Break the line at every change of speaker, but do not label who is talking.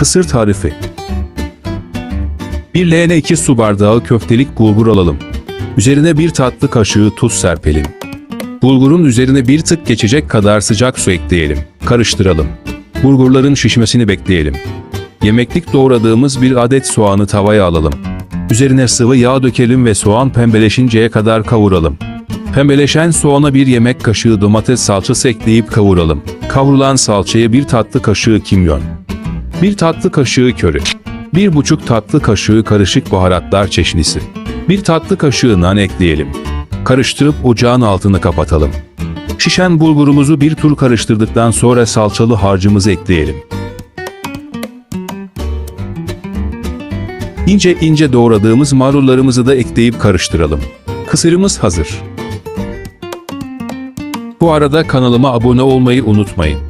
Kısır tarifi. 1 leğene 2 su bardağı köftelik bulgur alalım. Üzerine bir tatlı kaşığı tuz serpelim. Bulgurun üzerine bir tık geçecek kadar sıcak su ekleyelim. Karıştıralım. Bulgurların şişmesini bekleyelim. Yemeklik doğradığımız bir adet soğanı tavaya alalım. Üzerine sıvı yağ dökelim ve soğan pembeleşinceye kadar kavuralım. Pembeleşen soğana bir yemek kaşığı domates salçası ekleyip kavuralım. Kavrulan salçaya bir tatlı kaşığı kimyon, bir tatlı kaşığı köri, bir buçuk tatlı kaşığı karışık baharatlar çeşnisi, bir tatlı kaşığı nan ekleyelim. Karıştırıp ocağın altını kapatalım. Şişen bulgurumuzu bir tur karıştırdıktan sonra salçalı harcımızı ekleyelim. İnce ince doğradığımız marullarımızı da ekleyip karıştıralım. Kısırımız hazır. Bu arada kanalıma abone olmayı unutmayın.